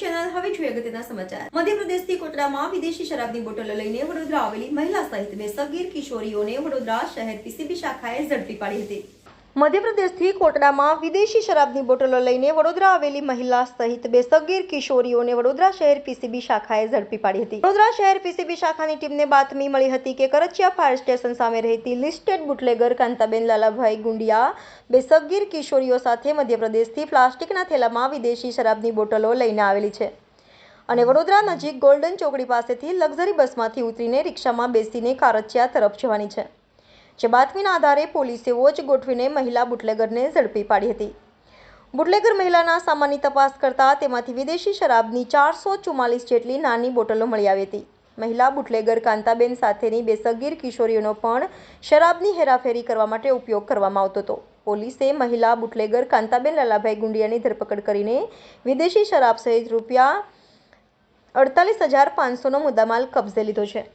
Channel હવે જોઈએ અગત્યના સમાચાર. મધ્યપ્રદેશથી કોટડામાં વિદેશી શરાબની બોટલો લઈને વડોદરા આવેલી મહિલા સહિત સગીર કિશોરીઓને વડોદરા શહેર પીસીબી શાખાએ ઝડપી પાડી હતી. મધ્યપ્રદેશથી કોટડામાં વિદેશી શરાબની બોટલો લઈને વડોદરા આવેલી મહિલા સહિત બે સગીર કિશોરીઓને વડોદરા શહેર પીસીબી શાખાએ ઝડપી પાડી હતી. વડોદરા શહેર પીસીબી શાખાની ટીમને બાતમી મળી હતી કે કરચિયા ફાયર સ્ટેશન સામે રહેતી લિસ્ટેડ બુટલેગર કાંતાબેન લાલાભાઈ ગુંડિયા બે સગીર કિશોરીઓ સાથે મધ્યપ્રદેશથી પ્લાસ્ટિકના થેલામાં વિદેશી શરાબની બોટલો લઈને આવેલી છે. અને વડોદરા નજીક ગોલ્ડન ચોકડી પાસેથી લક્ઝરી બસમાંથી ઉતરીને રિક્ષામાં બેસીને કારચિયા તરફ જવાની છે. જે બાતમીના આધારે પોલીસે વોચ ગોઠવીને મહિલા બુટલેગરને ઝડપી પાડી હતી. બુટલેગર મહિલાના સામાનની તપાસ કરતા તેમાંથી વિદેશી શરાબની ચારસો ચુમ્માલીસ જેટલી નાની બોટલો મળી આવી હતી. મહિલા બુટલેગર કાંતાબેન સાથેની બે સગીર કિશોરીઓનો પણ શરાબની હેરાફેરી કરવા માટે ઉપયોગ કરવામાં આવતો હતો. પોલીસે મહિલા બુટલેગર કાંતાબેન લાલાભાઈ ગુંડિયાની ધરપકડ કરીને વિદેશી શરાબ સહિત રૂપિયા અડતાલીસ હજાર પાંચસોનો મુદ્દામાલ કબજે લીધો છે.